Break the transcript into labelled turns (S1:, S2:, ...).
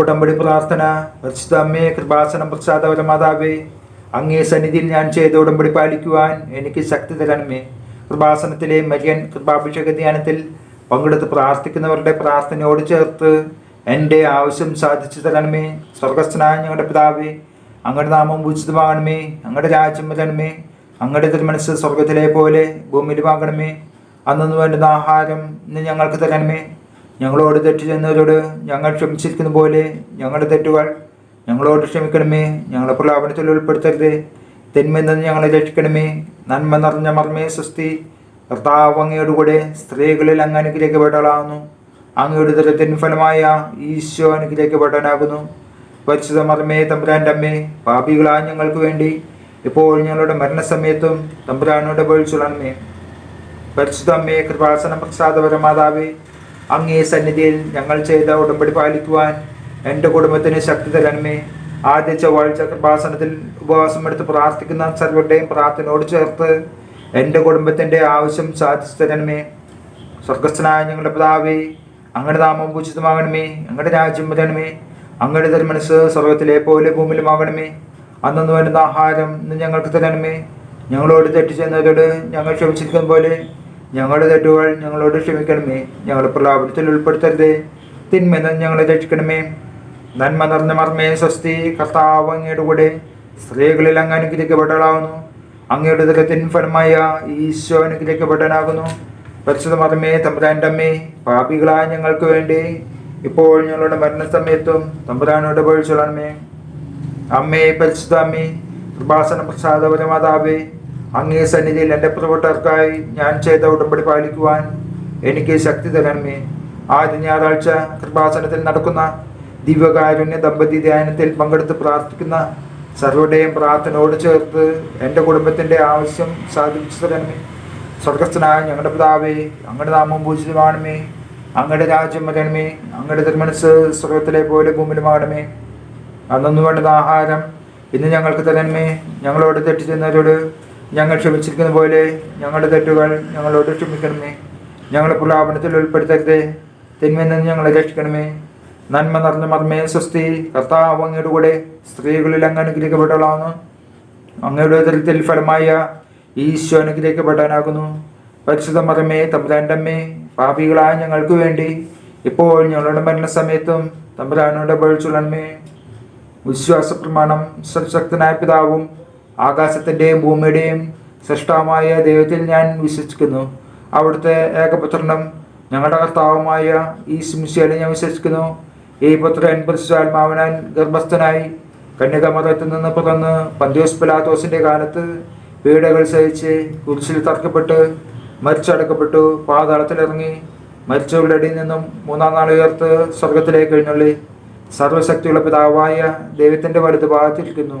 S1: ഉടമ്പടി പ്രാർത്ഥന പരിശുദ്ധ അമ്മയെ കൃപാസനം പ്രസാദപര മാതാവേ അങ്ങേ സന്നിധിയിൽ ഞാൻ ചെയ്ത ഉടമ്പടി പാലിക്കുവാൻ എനിക്ക് ശക്തി തരണമേ. കൃപാസനത്തിലെ മരിയൻ കൃപാഭിഷേക ധ്യാനത്തിൽ പങ്കെടുത്ത് പ്രാർത്ഥിക്കുന്നവരുടെ പ്രാർത്ഥനയോട് ചേർത്ത് എന്റെ ആവശ്യം സാധിച്ചു തരണമേ. സ്വർഗസ്ഥനായ ഞങ്ങളുടെ പിതാവേ അങ്ങയുടെ നാമം ഉചിതമാകണമേ. അങ്ങയുടെ രാജ്യം വരണമേ. അങ്ങയുടെ തിരുമനസ് സ്വർഗത്തിലെ പോലെ ഭൂമിയിലുമാകണമേ അന്നു വേണ്ടുന്ന ആഹാരം ഇന്ന് ഞങ്ങൾക്ക് തരണമേ. ഞങ്ങളോട് തെറ്റ് ചെയ്യുന്നവരോട് ഞങ്ങൾ ക്ഷമിച്ചിരിക്കുന്ന പോലെ ഞങ്ങളുടെ തെറ്റുകൾ ഞങ്ങളോട് ക്ഷമിക്കണമേ. ഞങ്ങളെ പ്രലാപനത്തിൽ ഉൾപ്പെടുത്തരുത്. തെന്മെന്ന് ഞങ്ങളെ രക്ഷിക്കണമേ. നന്മ നിറഞ്ഞ മർമ്മേ സ്വസ്തി. കർത്താവ് കൂടെ സ്ത്രീകളിൽ അങ്ങ് അനുഗ്രഹിക്കപ്പെട്ടവളാകുന്നു. അങ്ങയുടെ ദരത്തിൻ ഫലമായ ഈശോ അനുഗ്രഹിക്കപ്പെട്ടവനാകുന്നു. പരിശുദ്ധ മർമ്മേ തമ്പുരാന്റെ അമ്മേ പാപികളായ ഞങ്ങൾക്ക് വേണ്ടി ഇപ്പോൾ ഞങ്ങളുടെ മരണസമയത്തും തമ്പുരാനോട് പേഴ്ചുളണമേ പരിശുദ്ധ അമ്മയെ കൃപാസന പ്രസാദപര മാതാവേ അങ്ങേ സന്നിധിയിൽ ഞങ്ങൾ ചെയ്ത ഉടമ്പടി പാലിക്കുവാൻ എന്റെ കുടുംബത്തിന് ശക്തി തരണമേ. ആദ്യ ചൊവ്വാഴ്ച കൃപാസനത്തിൽ ഉപവാസം എടുത്ത് പ്രാർത്ഥിക്കുന്ന സർവരുടെയും പ്രാർത്ഥനയോട് ചേർത്ത് എന്റെ കുടുംബത്തിന്റെ ആവശ്യം സാധിച്ചു തരണമേ. സ്വർഗസ്ഥനായ ഞങ്ങളുടെ പിതാവേ അങ്ങയുടെ നാമം പൂജിതമാകണമേ. അങ്ങയുടെ രാജ്യം വരണമേ. അങ്ങയുടെ തിരുമനസ് സ്വർഗത്തിലെ പോലെ ഭൂമിയിലുമാകണമേ അന്നു വരുന്ന ആഹാരം ഇന്ന് ഞങ്ങൾക്ക് തരണമേ. ഞങ്ങളോട് തെറ്റ് ചെയ്യുന്നവരോട് ഞങ്ങൾ ക്ഷമിച്ചിരിക്കുന്ന പോലെ ഞങ്ങളുടെ തെറ്റുകൾ ഞങ്ങളോട് ക്ഷമിക്കണമേ. ഞങ്ങൾ പ്രലാപനത്തിൽ ഉൾപ്പെടുത്തരുതേ. തിന്മെന്ന് ഞങ്ങളെ രക്ഷിക്കണമേ. നന്മ നിറഞ്ഞ മർമ്മേ സ്വസ്തി കർത്താവ് അങ്ങയുടെ കൂടെ സ്ത്രീകളിൽ അങ്ങ് അനുഗ്രഹിക്കപ്പെട്ടവളാകുന്നു അങ്ങയുടെ ദലത്തിൻ ഫലമായ ഈശോ അനുഗ്രഹിക്കപ്പെട്ടനാകുന്നു പരിശുദ്ധ മർമ്മേ തമ്പുരാന്റെ അമ്മേ പാപികളായ ഞങ്ങൾക്ക് വേണ്ടി ഇപ്പോൾ ഞങ്ങളുടെ മരണസമയത്തും തമ്പുരാനോട് പൊഴിച്ചോളണമേ അമ്മേ പരിശുദ്ധ അമ്മേ കൃപാസന പ്രസാദപര മാതാവേ അങ്ങേ സന്നിധിയിൽ എന്റെ പ്രവർത്തകർക്കായി ഞാൻ ചെയ്ത ഉടമ്പടി പാലിക്കുവാൻ എനിക്ക് ശക്തി തരണമേ. ആദ്യ ഞായറാഴ്ച കൃപാസനത്തിൽ നടക്കുന്ന ദിവ്യകാരുണ്യ ദമ്പതി ധ്യാനത്തിൽ പങ്കെടുത്ത് പ്രാർത്ഥിക്കുന്ന സർവരുടെയും പ്രാർത്ഥനയോട് ചേർത്ത് എന്റെ കുടുംബത്തിന്റെ ആവശ്യം സാധിച്ചു തരണമേ. സ്വർഗസ്ഥനായ ഞങ്ങളുടെ പിതാവേ അങ്ങയുടെ നാമം പൂജിതമാണമേ അങ്ങയുടെ രാജ്യം വരണമേ. അങ്ങയുടെ തിരുമനസ് സ്വർഗത്തിലെ പോലെ ഭൂമിയിലുമാകണമേ അന്നൊന്നു വേണ്ടത് ആഹാരം ഇന്ന് ഞങ്ങൾക്ക് തരണമേ. ഞങ്ങളോട് തെറ്റ് ചെയ്യുന്നവരോട് ഞങ്ങൾ ക്ഷമിച്ചിരിക്കുന്ന പോലെ ഞങ്ങളുടെ തെറ്റുകൾ ഞങ്ങളോട് ക്ഷമിക്കണമേ. ഞങ്ങളെ പ്രലാപനത്തിൽ ഉൾപ്പെടുത്തരുതേ. തിന്മയിൽ നിന്ന് ഞങ്ങളെ രക്ഷിക്കണമേ. നന്മ നിറഞ്ഞ മർമ്മേ സ്വസ്തി. കർത്താവ് അങ്ങയുടെ കൂടെ സ്ത്രീകളിൽ അങ്ങ് അങ്ങയുടെ തരത്തിൽ ഫലമായ ഈശോ അനുഗ്രഹിക്കപ്പെട്ടവനാകുന്നു പരിശുദ്ധ മറമേ തമ്പുരാന്റെ അമ്മേ പാപികളായ ഞങ്ങൾക്ക് വേണ്ടി ഇപ്പോൾ ഞങ്ങളുടെ മരണസമയത്തും തമ്പുരാനോട് അപേക്ഷിച്ചുള്ളമേ വിശ്വാസ പ്രമാണം സർശക്തനായ പിതാവും ആകാശത്തിന്റെയും ഭൂമിയുടെയും സൃഷ്ടാവുമായ ദൈവത്തിൽ ഞാൻ വിശ്വസിക്കുന്നു. അവിടുത്തെ ഏകപുത്രനും ഞങ്ങളുടെ കർത്താവുമായ ഈ സിംശിയാലും ഞാൻ വിശ്വസിക്കുന്നു. ഈ പുത്രൻ പരിശുദ്ധാത്മാവനാൻ ഗർഭസ്ഥനായി കന്യകമതത്തിൽ നിന്ന് പിറന്ന് പന്ത്യോസ് പിലാത്തോസിന്റെ കാലത്ത് പീഡകൾ സഹിച്ച് കുരിശിൽ തറക്കപ്പെട്ട് മരിച്ചടക്കപ്പെട്ടു പാതാളത്തിലിറങ്ങി മരിച്ചവരുടെ അടിയിൽ നിന്നും മൂന്നാം നാൾ ഉയർത്ത് സ്വർഗത്തിലേക്ക് എഴുന്നള്ളി. സർവശക്തിയുള്ള പിതാവായ ദൈവത്തിന്റെ വലുത് ഭാഗത്തിരിക്കുന്നു